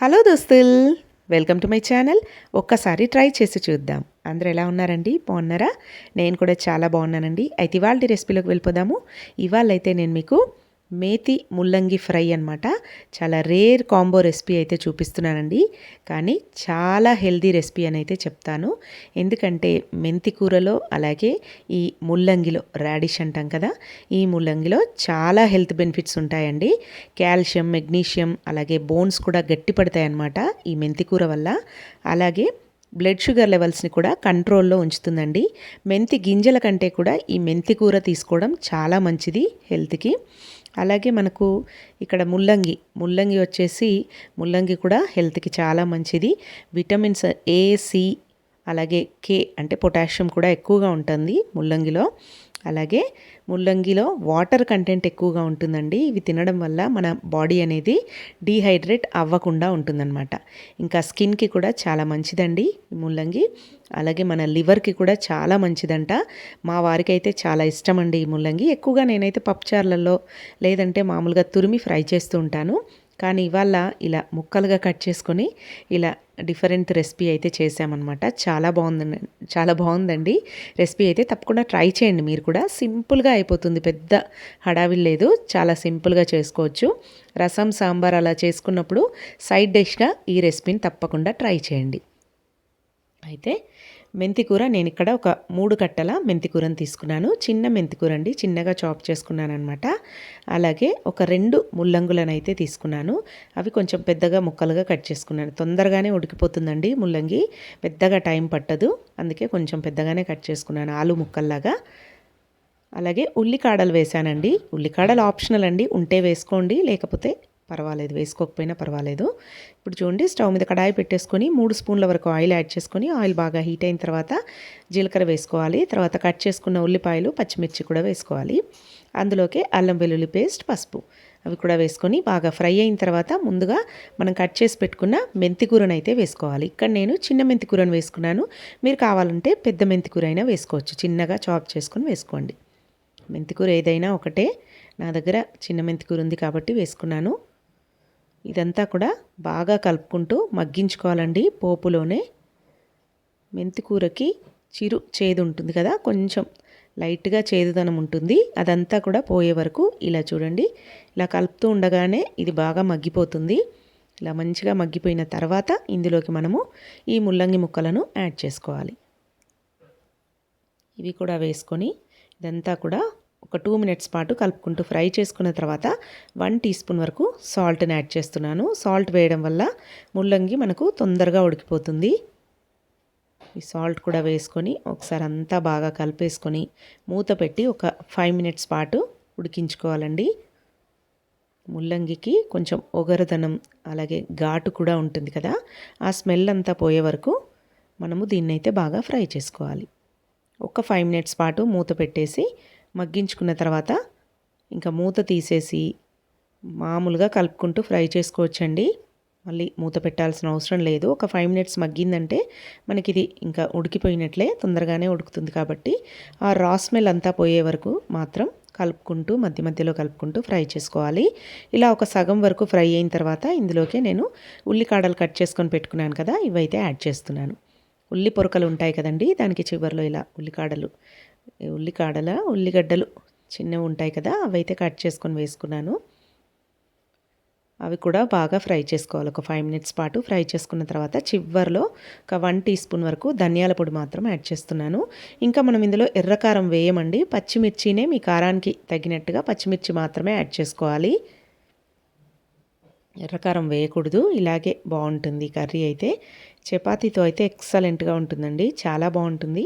Hello దోస్తుల్. Welcome to my channel. ఒక్కసారి try చేసి చూద్దాం. అందరూ ఎలా ఉన్నారండి? బాగున్నారా? నేను కూడా చాలా బాగున్నానండి. అయితే ఇవాళ రెసిపీలోకి వెళ్ళిపోదాము. ఇవాళ అయితే నేను మీకు మేతి ముల్లంగి ఫ్రై అనమాట చాలా రేర్ కాంబో రెసిపీ అయితే చూపిస్తున్నానండి. కానీ చాలా హెల్దీ రెసిపీ అని అయితే చెప్తాను. ఎందుకంటే మెంతి కూరలో అలాగే ఈ ముల్లంగిలో రాడిష్ అంటాం కదా ఈ ముల్లంగిలో చాలా హెల్త్ బెనిఫిట్స్ ఉంటాయండి. కాల్షియం మెగ్నీషియం అలాగే బోన్స్ కూడా గట్టి పడతాయి అన్నమాట ఈ మెంతి కూర వల్ల. అలాగే బ్లడ్ షుగర్ లెవెల్స్ని కూడా కంట్రోల్లో ఉంచుతుందండి. మెంతి గింజల కంటే కూడా ఈ మెంతి కూర తీసుకోవడం చాలా మంచిది హెల్త్కి. అలాగే మనకు ఇక్కడ ముల్లంగి ముల్లంగి వచ్చేసి ముల్లంగి కూడా హెల్త్కి చాలా మంచిది. విటమిన్స్ ఏ సి అలాగే కే అంటే పొటాషియం కూడా ఎక్కువగా ఉంటుంది ముల్లంగిలో. అలాగే ముల్లంగిలో వాటర్ కంటెంట్ ఎక్కువగా ఉంటుందండి. ఇవి తినడం వల్ల మన బాడీ అనేది డీహైడ్రేట్ అవ్వకుండా ఉంటుందన్నమాట. ఇంకా స్కిన్కి కూడా చాలా మంచిదండి ముల్లంగి. అలాగే మన లివర్కి కూడా చాలా మంచిదంట. మా వారికి అయితే చాలా ఇష్టం అండి ఈ ముల్లంగి. ఎక్కువగా నేనైతే పప్పుచార్లలో లేదంటే మామూలుగా తురిమి ఫ్రై చేస్తూ ఉంటాను. కానీ ఇవాళ ఇలా ముక్కలుగా కట్ చేసుకొని ఇలా డిఫరెంట్ రెసిపీ అయితే చేసామన్నమాట చాలా బాగుందండి చాలా బాగుందండి. రెసిపీ అయితే తప్పకుండా ట్రై చేయండి మీరు కూడా. సింపుల్గా అయిపోతుంది పెద్ద హడావిల్ లేదు. చాలా సింపుల్గా చేసుకోవచ్చు. రసం సాంబార్ అలా చేసుకున్నప్పుడు సైడ్ డిష్గా ఈ రెసిపీని తప్పకుండా ట్రై చేయండి. అయితే మెంతికూర నేను ఇక్కడ ఒక మూడు కట్టల మెంతికూరను తీసుకున్నాను. చిన్న మెంతికూర అండి చిన్నగా చాప్ చేసుకున్నాను అనమాట అలాగే ఒక రెండు ముల్లంగులను అయితే తీసుకున్నాను. అవి కొంచెం పెద్దగా ముక్కలుగా కట్ చేసుకున్నాను. తొందరగానే ఉడికిపోతుందండి ముల్లంగి. పెద్దగా టైం పట్టదు. అందుకే కొంచెం పెద్దగానే కట్ చేసుకున్నాను ఆలు ముక్కల్లాగా. అలాగే ఉల్లికాడలు వేశానండి. ఉల్లికాడలు ఆప్షనల్ అండి. ఉంటే వేసుకోండి. లేకపోతే పర్వాలేదు వేసుకోకపోయినా పర్వాలేదు. ఇప్పుడు చూడండి స్టవ్ మీద కడాయి పెట్టేసుకొని మూడు స్పూన్ల వరకు ఆయిల్ యాడ్ చేసుకొని ఆయిల్ బాగా హీట్ అయిన తర్వాత జీలకర్ర వేసుకోవాలి. తర్వాత కట్ చేసుకున్న ఉల్లిపాయలు పచ్చిమిర్చి కూడా వేసుకోవాలి. అందులోకి అల్లం వెల్లుల్లి పేస్ట్ పసుపు అవి కూడా వేసుకొని బాగా ఫ్రై అయిన తర్వాత ముందుగా మనం కట్ చేసి పెట్టుకున్న మెంతికూరను అయితే వేసుకోవాలి. ఇక్కడ నేను చిన్న మెంతికూరను వేసుకున్నాను. మీరు కావాలంటే పెద్ద మెంతికూర అయినా వేసుకోవచ్చు. చిన్నగా చాప్ చేసుకొని వేసుకోండి. మెంతికూర ఏదైనా ఒకటే. నా దగ్గర చిన్న మెంతికూర ఉంది కాబట్టి వేసుకున్నాను. ఇదంతా కూడా బాగా కలుపుకుంటూ మగ్గించుకోవాలండి పోపులోనే. మెంతికూరకి చిరు చేదు ఉంటుంది కదా కొంచెం లైట్గా చేదుదనం ఉంటుంది. అదంతా కూడా పోయే వరకు ఇలా చూడండి ఇలా కలుపుతూ ఉండగానే ఇది బాగా మగ్గిపోతుంది. ఇలా మంచిగా మగ్గిపోయిన తర్వాత ఇందులోకి మనము ఈ ముల్లంగి ముక్కలను యాడ్ చేసుకోవాలి. ఇవి కూడా వేసుకొని ఇదంతా కూడా ఒక టూ మినిట్స్ పాటు కలుపుకుంటూ ఫ్రై చేసుకున్న తర్వాత వన్ టీ స్పూన్ వరకు సాల్ట్ని యాడ్ చేస్తున్నాను. సాల్ట్ వేయడం వల్ల ముల్లంగి మనకు తొందరగా ఉడికిపోతుంది. ఈ సాల్ట్ కూడా వేసుకొని ఒకసారి అంతా బాగా కలిపేసుకొని మూత పెట్టి ఒక ఫైవ్ మినిట్స్ పాటు ఉడికించుకోవాలండి. ముల్లంగికి కొంచెం ఒగరదనం అలాగే ఘాటు కూడా ఉంటుంది కదా ఆ స్మెల్ అంతా పోయే వరకు మనము దీన్నైతే బాగా ఫ్రై చేసుకోవాలి. ఒక ఫైవ్ మినిట్స్ పాటు మూత పెట్టేసి మగ్గించుకున్న తర్వాత ఇంకా మూత తీసేసి మామూలుగా కలుపుకుంటూ ఫ్రై చేసుకోవచ్చండి. మళ్ళీ మూత పెట్టాల్సిన అవసరం లేదు. ఒక ఫైవ్ మినిట్స్ మగ్గిందంటే మనకి ఇది ఇంకా ఉడికిపోయినట్లే తొందరగానే ఉడుకుతుంది కాబట్టి ఆ రా స్మెల్ అంతా పోయే వరకు మాత్రం కలుపుకుంటూ మధ్య మధ్యలో కలుపుకుంటూ ఫ్రై చేసుకోవాలి. ఇలా ఒక సగం వరకు ఫ్రై అయిన తర్వాత ఇందులోకే నేను ఉల్లికాడలు కట్ చేసుకొని పెట్టుకున్నాను కదా ఇవైతే యాడ్ చేస్తున్నాను. ఉల్లి పొరకలు ఉంటాయి కదండి దానికి చివరిలో ఇలా ఉల్లికాడలు ఉల్లికాడల ఉల్లిగడ్డలు చిన్నవి ఉంటాయి కదా అవైతే కట్ చేసుకొని వేసుకున్నాను. అవి కూడా బాగా ఫ్రై చేసుకోవాలి. ఒక ఫైవ్ మినిట్స్ పాటు ఫ్రై చేసుకున్న తర్వాత చివరిలో ఒక వన్ టీ స్పూన్ వరకు ధనియాల పొడి మాత్రం యాడ్ చేస్తున్నాను. ఇంకా మనం ఇందులో ఎర్రకారం వేయమండి. పచ్చిమిర్చినే మీ కారానికి తగినట్టుగా పచ్చిమిర్చి మాత్రమే యాడ్ చేసుకోవాలి. ఎర్రకారం వేయకూడదు. ఇలాగే బాగుంటుంది కర్రీ అయితే. చపాతీతో అయితే ఎక్సలెంట్గా ఉంటుందండి. చాలా బాగుంటుంది.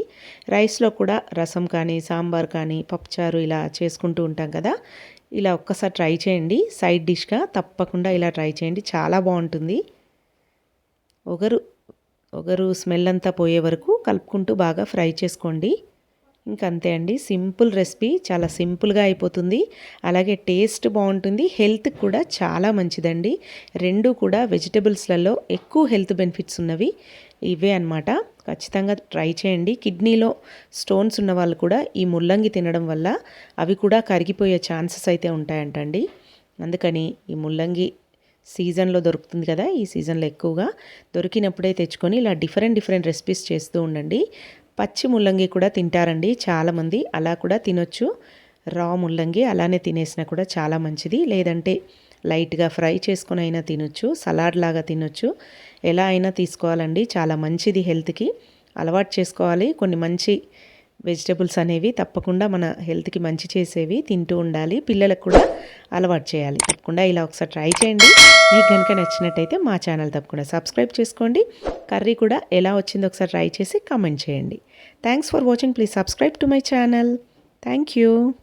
రైస్లో కూడా రసం కానీ సాంబార్ కానీ పప్పుచారు ఇలా చేసుకుంటూ ఉంటాం కదా. ఇలా ఒక్కసారి ట్రై చేయండి. సైడ్ డిష్గా తప్పకుండా ఇలా ట్రై చేయండి. చాలా బాగుంటుంది. ఒకరు ఒకరు స్మెల్ అంతా పోయే వరకు కలుపుకుంటూ బాగా ఫ్రై చేసుకోండి. ఇంకంతే అండి. సింపుల్ రెసిపీ చాలా సింపుల్గా అయిపోతుంది. అలాగే టేస్ట్ బాగుంటుంది. హెల్త్ కూడా చాలా మంచిదండి. రెండు కూడా వెజిటబుల్స్లలో ఎక్కువ హెల్త్ బెనిఫిట్స్ ఉన్నవి. ఇవే అనమాట ఖచ్చితంగా ట్రై చేయండి. కిడ్నీలో స్టోన్స్ ఉన్న వాళ్ళు కూడా ఈ ముల్లంగి తినడం వల్ల అవి కూడా కరిగిపోయే ఛాన్సెస్ అయితే ఉంటాయంటండి. అందుకని ఈ ముల్లంగి సీజన్లో దొరుకుతుంది కదా ఈ సీజన్లో ఎక్కువగా. దొరికినప్పుడే తెచ్చుకొని ఇలా డిఫరెంట్ డిఫరెంట్ రెసిపీస్ చేస్తూ ఉండండి. పచ్చి ముల్లంగి కూడా తింటారండి చాలామంది. అలా కూడా తినొచ్చు. రా ముల్లంగి అలానే తినేసినా కూడా చాలా మంచిది. లేదంటే లైట్గా ఫ్రై చేసుకొని అయినా తినొచ్చు. సలాడ్ లాగా తినొచ్చు. ఎలా అయినా తీసుకోవాలండి. చాలా మంచిది హెల్త్కి. అలవాటు చేసుకోవాలి. కొన్ని మంచి వెజిటబుల్స్ అనేవి తప్పకుండా మన హెల్త్కి మంచి చేసేవి తింటూ ఉండాలి. పిల్లలకు కూడా అలవాటు చేయాలి. తప్పకుండా ఇలా ఒకసారి ట్రై చేయండి. మీకు కనుక నచ్చినట్టయితే మా ఛానల్ తప్పకుండా సబ్స్క్రైబ్ చేసుకోండి. కర్రీ కూడా ఎలా వచ్చిందో ఒకసారి ట్రై చేసి కామెంట్ చేయండి. Thanks for watching. Please subscribe to my channel. Thank you.